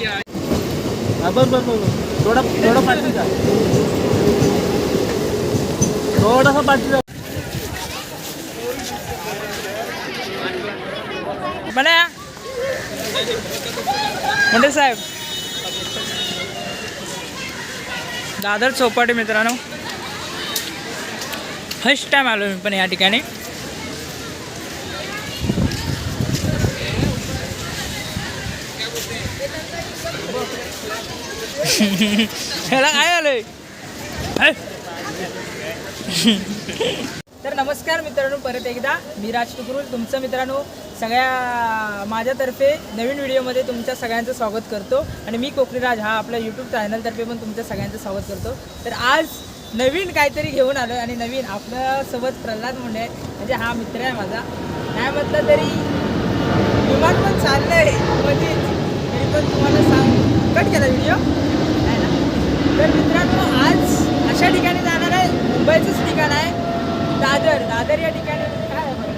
हा, बस बस बस थोडा थोडा पाठी जा. थोडासा पाठी जा म्हणा म्हणजे साहेब दादर चौपाटी मित्रांनो. फर्स्ट टाइम आलो मी पण या ठिकाणी. ह्याला काय आलंय तर नमस्कार मित्रांनो परत एकदा. मी राज टुकरुल तुमचं मित्रांनो सगळ्या माझ्यातर्फे नवीन व्हिडिओमध्ये तुमच्या सगळ्यांचं स्वागत करतो. आणि मी कोकणीराज हा आपल्या यूट्यूब चॅनलतर्फे पण तुमच्या सगळ्यांचं स्वागत करतो. तर आज नवीन काहीतरी घेऊन आलो आणि नवीन आपल्यासोबत प्रल्हाद मुंडे म्हणजे हा मित्र आहे माझा. काय म्हटलं तरी विमान पण चाललं आहे मध्येच मी पण तुम्हाला सांग. कट केला व्हिडिओ आहे ना? तर मित्रांनो आज अशा ठिकाणी जाणार आहे. मुंबईचंच ठिकाण आहे. दादर. दादर या ठिकाणी काय आहे बघा?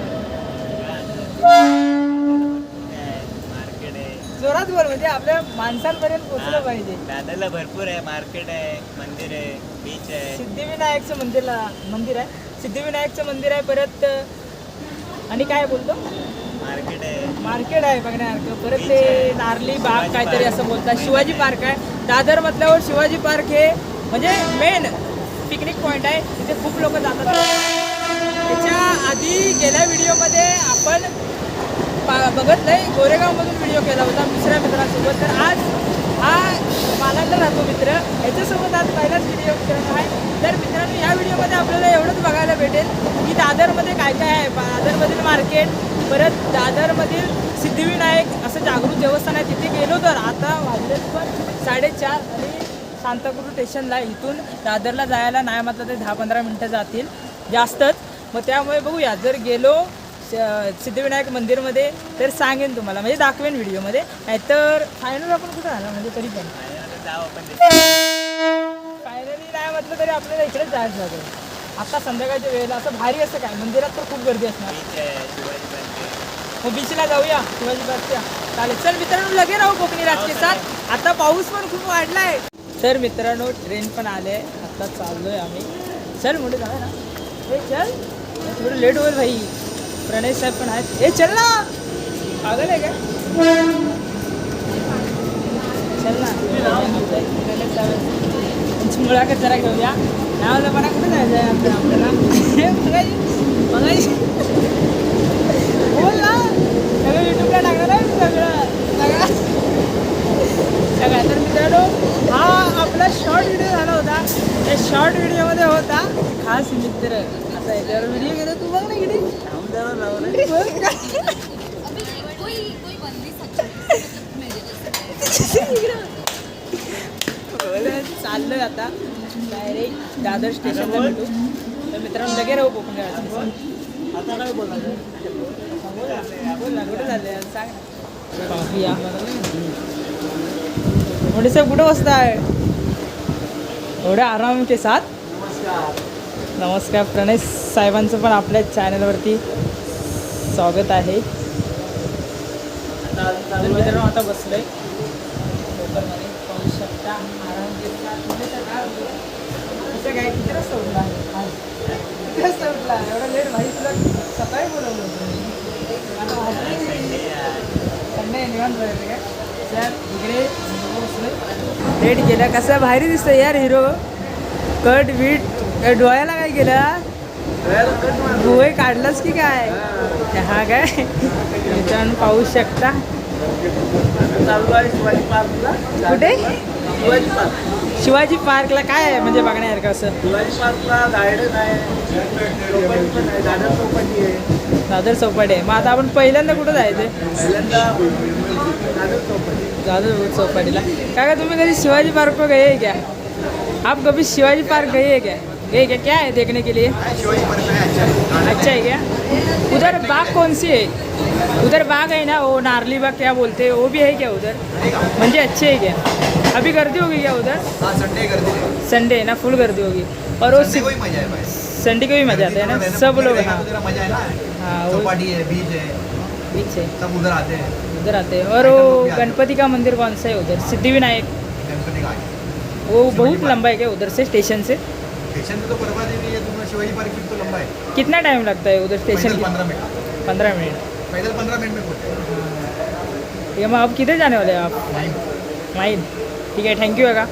बोल म्हणजे आपल्या माणसांपर्यंत पोहोचलं पाहिजे. दादरला भरपूर आहे मार्केट आहे मंदिर आहे बीच आहे. सिद्धिविनायकचं मंदिरला मंदिर आहे. सिद्धिविनायकचं मंदिर आहे परत आणि काय बोलतो? मार्केट आहे. मार्केट आहे बघण्यासारखं. परत ते नारली बाग काहीतरी असं बोलतात. शिवाजी पार्क आहे. दादर म्हटल्यावर शिवाजी पार्क हे म्हणजे मेन पिकनिक पॉईंट आहे. तिथे खूप लोक जातात. त्याच्या आधी गेल्या व्हिडिओमध्ये आपण पा बघत नाही गोरेगावमधून व्हिडिओ केला होता दुसऱ्या मित्रासोबत. तर आज हा मालाडला राहतो मित्र. याच्यासोबत आज पहिलाच व्हिडिओ करत आहे. तर मित्रांनो या व्हिडिओमध्ये आपल्याला एवढंच बघायला भेटेल की दादरमध्ये काय काय आहे. दादरमधील मार्केट परत दादरमधील सिद्धिविनायक असं जागृत देवस्थान आहे. तिथे गेलो तर आता वाजलेत पण साडेचार आणि शांताक्रू स्टेशनला इथून दादरला जायला नाही म्हटलं तर दहा पंधरा मिनटं जातील. जास्तच. मग त्यामुळे बघूया. जर गेलो सिद्धिविनायक मंदिरमध्ये तर सांगेन तुम्हाला. म्हणजे दाखवेन व्हिडिओमध्ये. नाहीतर फायनल आपण कुठं आला? म्हणजे तरी पण. जाऊ फायनली नाही म्हटलं तरी आपल्याला इकडेच जायचं लागेल. आता संध्याकाळच्या वेळेला असं भारी असं काय? मंदिरात तर खूप गर्दी असणार. मग बीचला जाऊया. शिवाजी पार्कच्या चालेल. चल मित्रांनो लगे राहू कोकणी राजकीय साथ. आता पाऊस पण खूप वाढला आहे तर मित्रांनो ट्रेन पण आले. आता चाललोय आम्ही. चल मोठे जाऊया ना. चल. थोडं लेट होईल भाई. प्रणय साहेब पण आहेत. हे चल ना पागल आहे का? चल ना प्रणय साहेब त्यांची मुलाखत जरा घेऊया. नाही पण कुठे जायचं आहे आपल्या आपल्याला? हे बघायची बोल ना. सगळं युट्यूबला टाकणार आहे सगळं. सगळं सगळ्या तर मित्रांनो हा आपला शॉर्ट व्हिडिओ झाला होता. त्या शॉर्ट व्हिडिओमध्ये होता खास मित्र. आता याच्यावर व्हिडिओ गेला तू बघ ना किती. थांब लावले चाललोय आता डायरेक्ट दादर स्टेशन भेटू तर मित्रांनो लगे राहू कोकण आता काय बोलायचं बोल ना कुठे झाले सांग पाहूया मोठे साहेब कुठं बसताय एवढ्या आराम के साथ नमस्कार. नमस्कार प्रणय साहेबांचं पण आपल्या चॅनलवरती स्वागत आहे. मित्रांनो आता बसलोय. पाहू शकता काय किती एवढा लेट सकाळी बोलवलं होतं. संडे निवांत काय इकडे लेट गेला कसं? भारी दिसतोय यार हिरो. कट बीट डोळ्याला काय केलं? गोळे काढलास की काय? हा काय? मित्रांनो पाहू शकता. चालू आहे कुठे? शिवाजी पार्कला काय आहे? म्हणजे बघण्यासारखं असं. शिवाजी पार्कला गार्डन आहे चौपाटी आहे चौपाटी आहे दादर चौपाटी आहे. मग आता आपण पहिल्यांदा कुठं जायचं? पहिल्यांदा दादर चौपाटीला. काय का तुम्ही कधी शिवाजी पार्क को गए क्या आप कभी शिवाजी पार्क गए हैं क्या? ये क्या क्या है देखने के लिए? अच्छा है क्या? उधर बाग कौन सी है? उधर बाग है ना वो नारली बाग क्या बोलते हैं? वो भी है क्या उधर? म्हणजे अच्छे है क्या? अभी गर्दी होगी क्या उधर? हाँ संडे कर दी संडे है ना फुल गर्दी होगी। और वो संडे को ही मज़ा है भाई। संडे को भी मज़ा आता है ना? सब लोग हाँ। मज़ा है ना? हाँ वो चौपाटी है बीच है। सब उधर आते हैं। उधर आते हैं। और वो गणपति का मंदिर कौन सा है उधर? सिद्धिविनायक। गणपति का वो बहुत लंबा है क्या उधर से? स्टेशन से? स्टेशन में तो परवा देवी है तुम्हारा शिवाजी पार्क भी तो लंबा है कितना टाइम लगता है उधर स्टेशन पंद्रह मिनट पंद्रह मिनट पैदल पंद्रह मिनट में पहुंचे ठीक है मग अब किधर जाने वाले हैं आप? माइन ठीक है थैंक यू का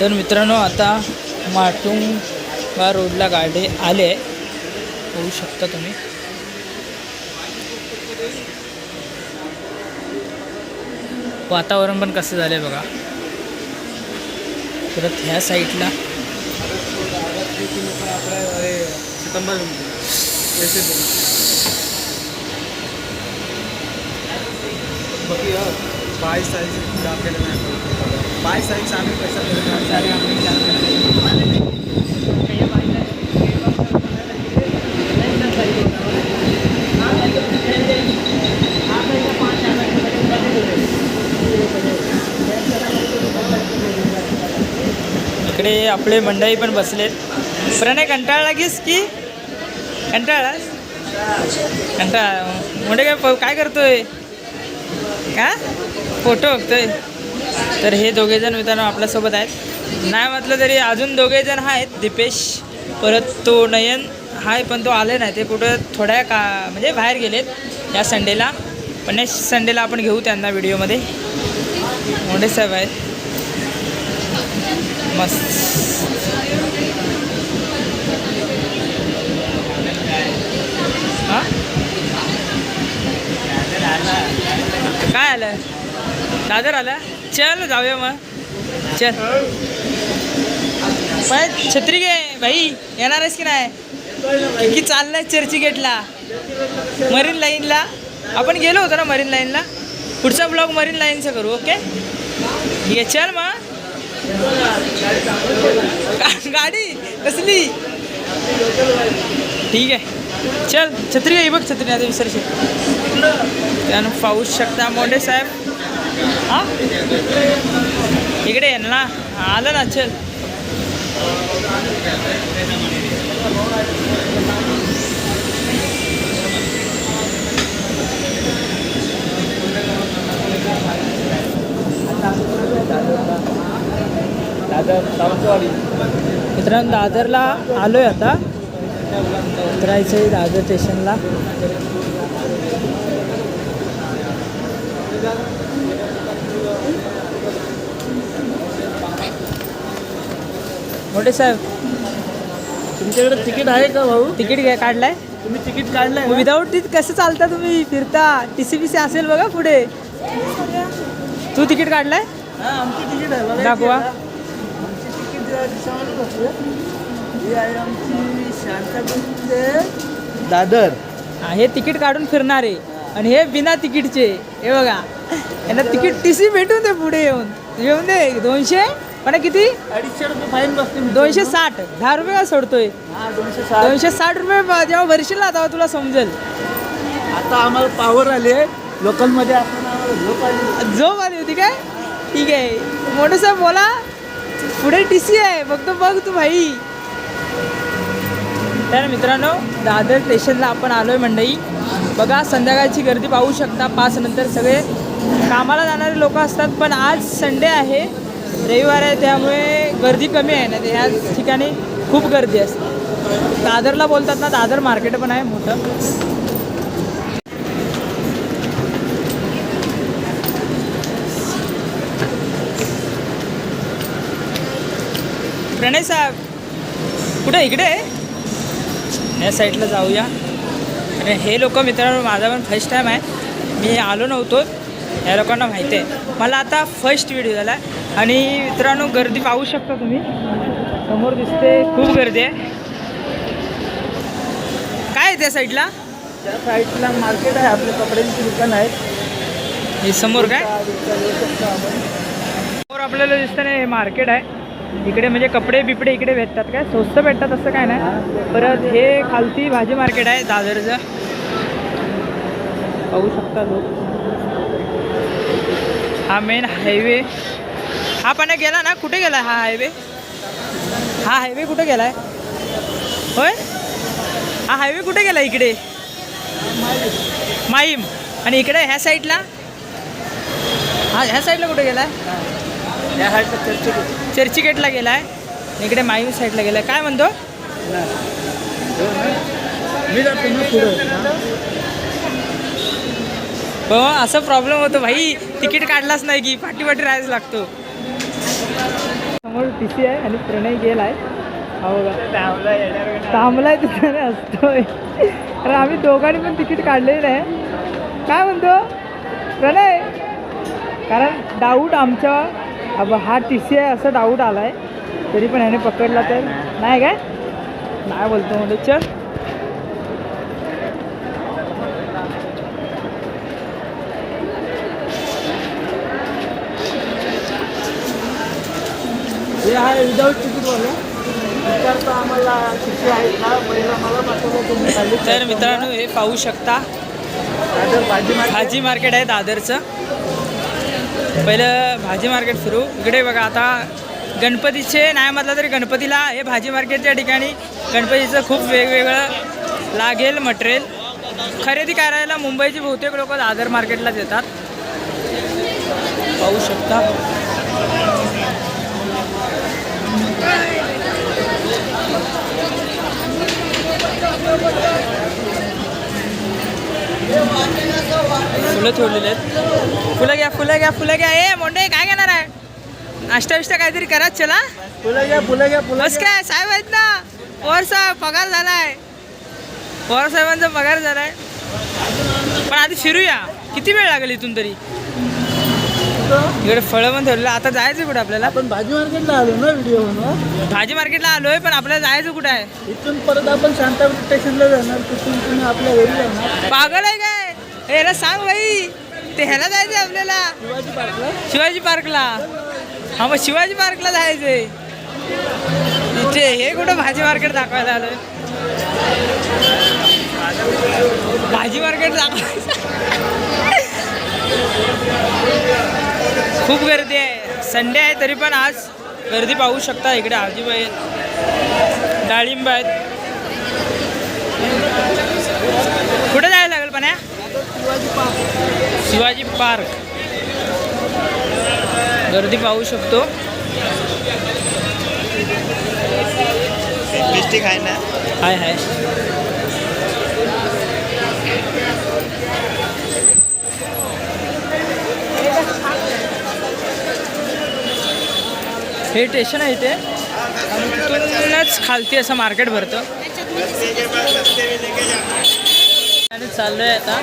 तर मित्रांनो आता माटुंगा रोडला गाडी आले होऊ शकता तुम्ही. वातावरण पण कसं झालं आहे बघा. परत ह्या साईडला. बाय तारीख आपल्याला नाही बाय तारीख आम्ही पैसा इकडे आपले मंडळी पण बसलेत. प्रणय कंटाळला लागेस की? कंटाळास कंटाळा. मोठे काय प- काय करतोय? का फोटो बघतोय. तर हे दोघे जण मित्रांनो आपल्यासोबत आहेत. नाही म्हटलं तरी अजून दोघे जण आहेत. दीपेश परत तो नयन. आहे पण तो आले नाही. ते कुठं थोड्या का म्हणजे बाहेर गेलेत या संडेला पण नेक्स्ट संडेला आपण घेऊ त्यांना व्हिडिओमध्ये. मोठे साहेब आहेत. मस्त. आलं? दादर आला? चल जाऊया मग. चल. पण छत्री घे भाई. येणार आहेस की नाही? की चाललंय चर्चगेटला मरीन लाईनला? आपण गेलो होतो ना मरीन लाईनला? पुढचा ब्लॉग मरीन लाईनचा करू ओके? ठीक आहे चल मग. गाडी? कसली? ठीक आहे. चल छत्री आहे बघ छत्री आता विसरशील. त्यानं पाऊस शकता मोठे साहेब. हा? इकडे ये ना. आलं ना चल. मित्रांनो दादरला आलोय आता. उतरायचं आहे दादर स्टेशनला. मोठे साहेब तुमच्याकडे तिकीट आहे का भाऊ? तिकीट घ्या काढलाय. तुम्ही तिकीट काढलंय? विदाऊट ती कसं चालता तुम्ही? फिरता टी सी बी सी असेल बघा पुढे. तू तिकीट काढलाय? हा आमची तिकीट आहे बघा दाखवा. ही आहे आमची दादर. हा, हे तिकीट काढून फिरणारे. आणि हे बिना तिकीटचे. हे बघा. यांना तिकीट टी सी भेटून दे पुढे येऊन. येऊन दे. दोनशे? पण किती? अडीचशे रुपये फाईन बसते दोनशे साठ. दहा रुपये का सोडतोय? हा दोनशे साठ. दोनशे साठ रुपये ब- जेव्हा भरशील ना तेव्हा तुला समजेल. आता आम्हाला पावर आले. लोकलमध्ये आपण आम्हाला झोप आली झोप आली होती काय? ठीक आहे. मोठं साहेब बोला. पुढे टी सी आहे. फक्त बघ तू भाई. तर मित्रांनो दादर स्टेशनला आपण आलो आहे मंडई बघा संध्याकाळची गर्दी पाहू शकता. पाच नंतर सगळे कामाला जाणारे लोक असतात पण आज संडे आहे. रविवार आहे त्यामुळे गर्दी कमी आहे ना ह्या ठिकाणी खूप गर्दी असते. दादरला बोलतात ना दादर मार्केट पण आहे मोठं. प्रणय साहेब कुठे? इकडे? आहे? या साईडला जाऊया. आणि हे लोक मित्रांनो माझा पण फर्स्ट टाईम आहे. मी आलो नव्हतो. या लोकांना माहिती आहे. मला आता फर्स्ट व्हिडिओ झाला. आहे आणि मित्रांनो गर्दी पाहू शकता तुम्ही. समोर दिसते खूप गर्दी आहे. काय आहे त्या साईडला? त्या साईडला मार्केट आहे. आपले कपड्यांची दुकान आहे. हे समोर काय? समोर आपल्याला दिसतं ना हे मार्केट आहे. इकडे म्हणजे कपडे बिपडे इकडे भेटतात काय? स्वस्त भेटतात असं काय नाही. परत हे खालती भाजी मार्केट आहे दादरचं. पाहू शकता लोक. हा मेन हायवे हा पण गेला ना कुठे गेला हा हायवे हा हायवे कुठे गेलाय? होय? हा हायवे कुठे गेला इकडे? माईम आणि इकडे ह्या साईडला हा ह्या साईडला कुठे गेलाय? या साईडला चर्चेत चर्चगेटला गेलाय. आणि इकडे माईम साईडला गेलाय. काय म्हणतो? मी जातो ना पुढं. हो असं प्रॉब्लेम होतो भाई. तिकीट काढलाच नाही की. पाठी पाठी राहायच लागतो. समोर टी सी आहे आणि प्रणय गेलाय. हा बघा. थांबलाय तिथे असतोय अरे आम्ही दोघांनी पण तिकीट काढलेलं आहे काय म्हणतो? प्रणय? कारण डाऊट आमच्या अब हा टी सी आहे असं डाऊट आलाय. तरी पण ह्याने पकडला तर. नाही काय? नाही बोलतो म्हणजे चल. हे आहे विदाऊट तिकीटवालं विचारता आम्हाला किती आहे का? पहिला मला पाठवलं तुम्ही खाली. तर मित्रांनो हे पाहू शकता. दादर भाजी मार्केट भाजी मार्केट आहे दादरचं. पहिलं भाजी मार्केट सुरू. इकडे बघा आता गणपतीचे नाही म्हटलं तरी गणपतीला हे भाजी मार्केटच्या ठिकाणी गणपतीचं खूप वेगवेगळं लागेल मटेरियल. खरेदी करायला मुंबईचे बहुतेक लोक दादर मार्केटलाच येतात. पाहू शकता. फुलं ठेवलेले आहेत. फुलं घ्या फुलं घ्या फुलं घ्या. ए मोंडे काय घेणार आहे? नाश्ता बिष्टा काहीतरी करा चला. फुलं घ्या फुलं घ्या फुलं काय साहेब आहेत ना. पवार साहेब पगार झालाय. पवार साहेबांचा पगार झालाय. पण आधी फिरूया किती वेळ लागेल इथून तरी? इकडे फळं पण ठेवलेलं आता जायचं कुठं आपल्याला? आपण भाजी मार्केटला आलो ना व्हिडिओ म्हणून भाजी मार्केटला आलोय पण आपल्याला जायचं कुठं आहे? इथून परत आपण शांतापूर स्टेशनला जाणार. तिथून तुम्ही आपल्या घरी जाणार. पागल आहे काय? हे याला सांग भाई ते ह्याला जायचंय आपल्याला. शिवाजी पार्कला. शिवाजी पार्कला. हा मग शिवाजी पार्कला जायचंय. इथे हे कुठं भाजी मार्केट दाखवायला आलोय? भाजी मार्केट दाखवायचं खूप गर्दी आहे. संडे आहे तरी पण आज गर्दी पाहू शकता इकडे आजीबाई आहेत. डाळिंब आहेत. कुठे जायला लागेल पण शिवाजी पार्क. गर्दी पाहू शकतो. आहे ना? हाय हाय. हे स्टेशन आहे इथे. आणि तिथूनच खालती असं मार्केट भरतं. आणि चाललो आहे आता.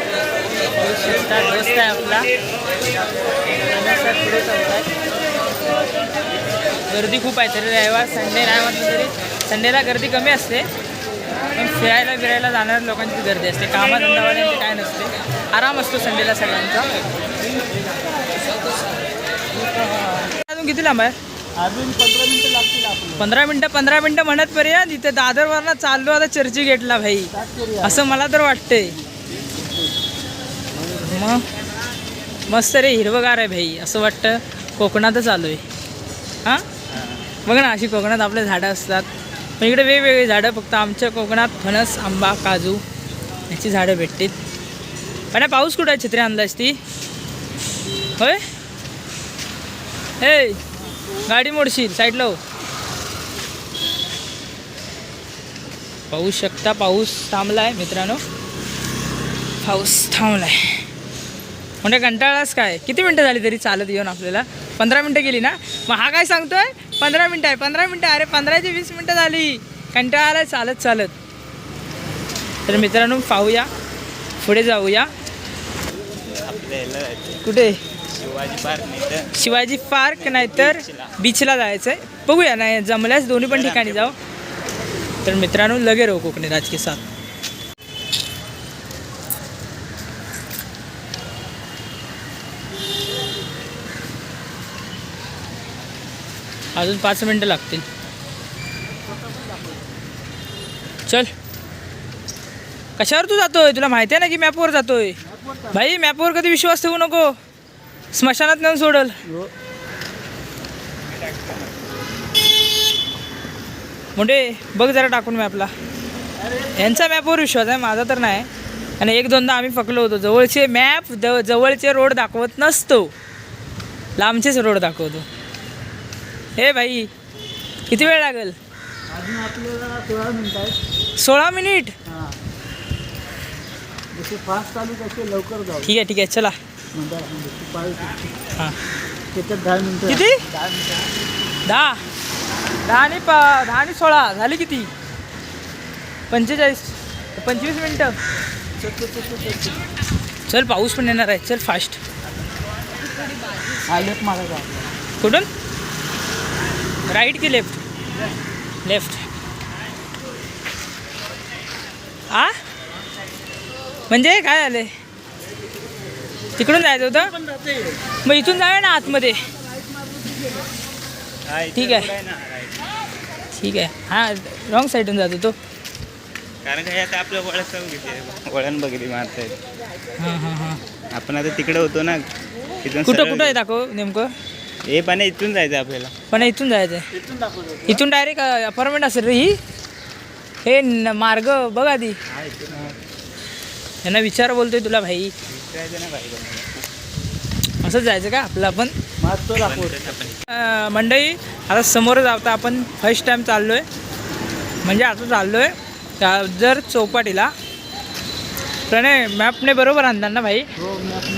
पाहू रस्ता आहे आपला. पुढे चालताय गर्दी खूप आहे तरी रविवार संडे नाही म्हटलं तरी. संडेला गर्दी कमी असते. पण फिरायला बिरायला जाणाऱ्या लोकांची गर्दी असते. कामाधंदावाल्यांची काय नसते. आराम असतो संडेला सगळ्यांचा. अजून किती लांब आहे? अजून पंधरा मिनिटं लागतील आपल्याला. पंधरा मिनटं पंधरा मिनटं म्हणत पर्यंत इथे दादरवरनं चाललो आता चर्ची गेटला भाई. करूया. असं मला तर वाटतंय. मग? मस्त रे हिरवगार आहे भाई. असं वाटतं कोकणातच आलो आहे हां? बघ ना अशी कोकणात आपले झाडं असतात. पण इकडे वेगवेगळी झाडं फक्त आमच्या कोकणात फणस आंबा काजू याची झाडं भेटतील. पण पाऊस कुठं आहे? छत्री आणलास ती होय? हे! गाडी मोडशील साईडला हो. पाहू शकता पाऊस थांबलाय मित्रांनो. पाऊस थांबलाय. म्हणजे कंटाळाच काय? किती मिनटं झाली तरी चालत येऊन आपल्याला? पंधरा मिनटं गेली ना? मग हा काय सांगतोय? पंधरा मिनटं आहे पंधरा मिनटं अरे पंधराची वीस मिनटं झाली. कंटाळा आलाय चालत चालत. तर मित्रांनो पाहूया. पुढे जाऊया. कुठे? शिवाजी पार्क नाही तर शिवाजी पार्क नाहीतर बीचला. जायचं आहे. बघूया नाही जमल्यास दोन्ही पण ठिकाणी जाऊ. तर मित्रांनो लगे राहू कोकणी राज के साथ. अजून पाच मिनटं लागतील. चल. कशावर तू जातोय? तुला माहिती आहे ना की मॅपवर जातोय? भाई मॅपवर कधी विश्वास ठेवू नको. स्मशानात नेऊन सोडल. म्हणजे बघ जरा टाकून मॅपला यांचा मॅपवर विश्वास आहे माझा तर नाही. आणि एक दोनदा आम्ही पकलो होतो जवळचे मॅप द जवळचे रोड दाखवत नसतो. लांबचेच रोड दाखवतो. हे भाई किती वेळ लागेल? सोळा मिनिट. हां. ठीक आहे ठीक आहे चला. हां. त्याच्यात दहा मिनिटं किती? दहा मिनिटं. दहा. दहा आणि प दहा आणि सोळा. झाली किती? पंचेचाळीस. पंचवीस मिनटं. चल पाऊस पण येणार आहे. चल फास्ट लेफ्ट मारायचा कुठून? राईट की लेफ्ट लेफ्ट आ? म्हणजे काय झाले तिकडून जायचं होतं? मग इथून जाऊया ना आतमध्ये. ठीक आहे. ठीक आहे. हां रॉंग साईडून जातो तो. कारण काय आता आपलं वळण वळण बघितली मारतायत हां हां हां. आपण आता तिकडे होतो ना तिथून कुठं कुठं आहे दाखव नेमकं? हे पाणी इथून जायचं आपल्याला. पण इथून जायचं आहे इथून डायरेक्ट अपार्टमेंट असेल रे ही. हे मार्ग बघ आधी. हा. यांना विचार बोलतोय तुला भाई. असंच जायचं का? आपलं आपण पण दाखवतो मंडळी आता समोर जाता आपण फर्स्ट टाईम चाललो आहे म्हणजे आता चाललो आहे जर चौपाटीला. प्रणय मॅपने बरोबर आणणार ना भाई? हो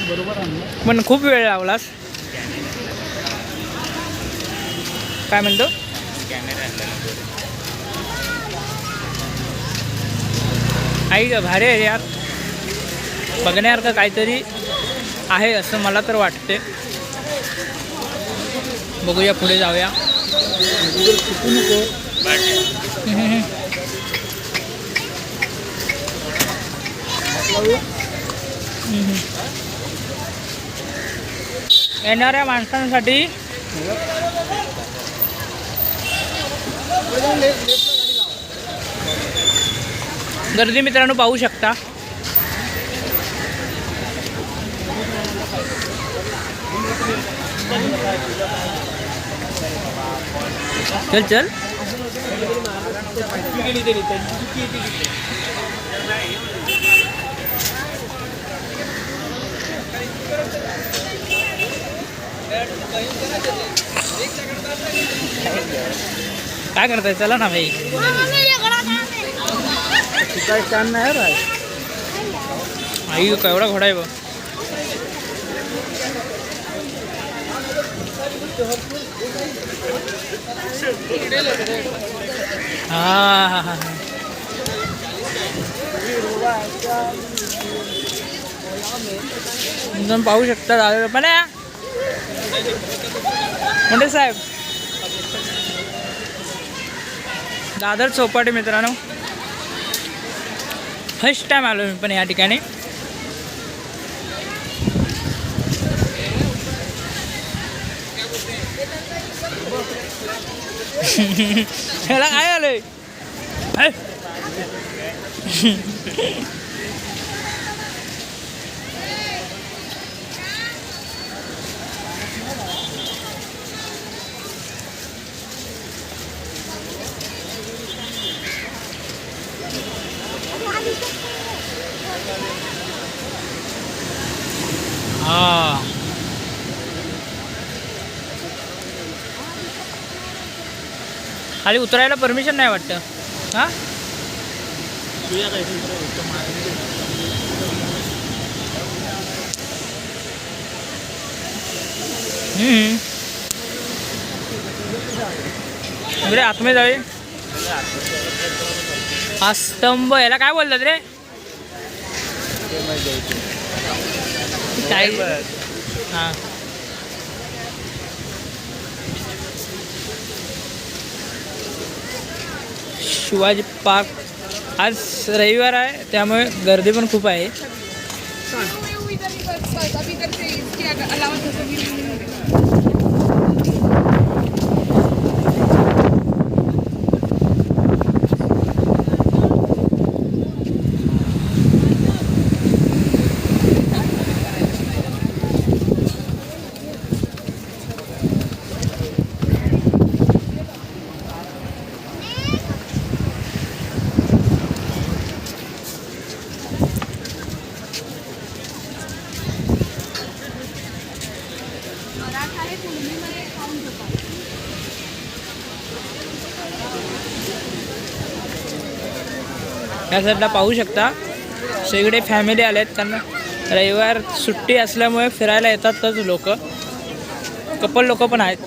बरोबर आणलं पण खूप वेळ लावलास. काय म्हणतो. आई ग भारी आहे यार. बघण्यासारखं काहीतरी आहे असं मला तर वाटते. बघूया पुढे जाऊया. येणाऱ्या माणसांसाठी गर्दी मित्रांनो पाहू शकता. चल चल. काय करताय? चला ना भाई काय छान नाही राय आई केवढा घोडा आहे बघ. हा हा हा हा. पाहू शकता दादा. पण म्हणजे साहेब. दादर चौपाटी मित्रांनो. फर्स्ट टाइम आलो मी पण या ठिकाणी. ह्याला काय आलंय खाली उतरायला परमिशन नाही वाटतं. हां. इकडे आतमध्ये जावे हा स्तंभ याला काय बोलतात रे? काय? हा. शिवाजी पार्क. आज रविवार आहे त्यामुळे गर्दी पण खूप आहे. या साईडला पाहू शकता. सगळे फॅमिली आले आहेत त्यांना रविवार सुट्टी असल्यामुळे फिरायला येतातच लोक. कपल लोक पण आहेत.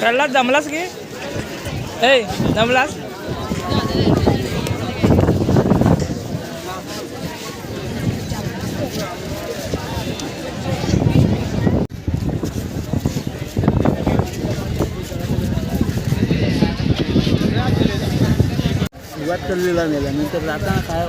प्रल्हाद जमलास की? ए जमलास करलेला नेला नंतर जाताना काय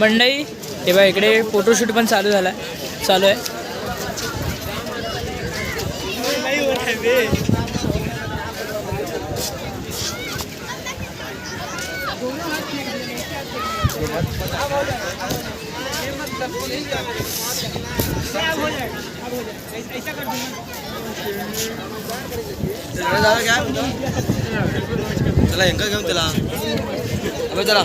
मंडई हे बघा इकडे फोटोशूट पण चालू झाला. चालू आहे. चला हेंका घेऊन त्याला अबे चला.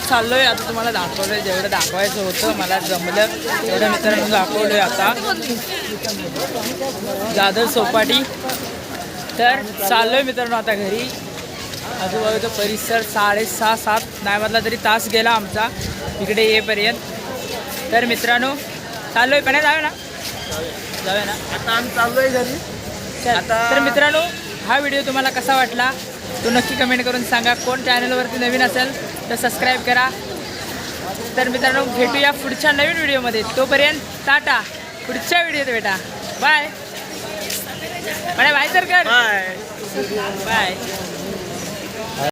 चाललो आहे आता तुम्हाला दाखवलंय जेवढं दाखवायचं होतं मला जमलं तेवढं मित्रांनो दाखवलोय आता. दादर चौपाटी तर चाललोय मित्रांनो आता घरी. आजूबाजूचा परिसर साडेसहा सात नाही म्हटला तरी तास गेला आमचा. इकडे येईपर्यंत. तर मित्रांनो चाललोय पण जाऊया ना? जाऊया ना? आता आम्ही चाललोय घरी. तर मित्रांनो हा व्हिडिओ तुम्हाला कसा वाटला? तो नक्की कमेंट करून सांगा. कोण चॅनलवरती नवीन असेल तर सबस्क्राईब करा. तर मित्रांनो भेटूया पुढच्या नवीन व्हिडिओमध्ये. तोपर्यंत टाटा. पुढच्या व्हिडिओत भेटा. बाय. बाय बाय तर कर. बाय. बाय.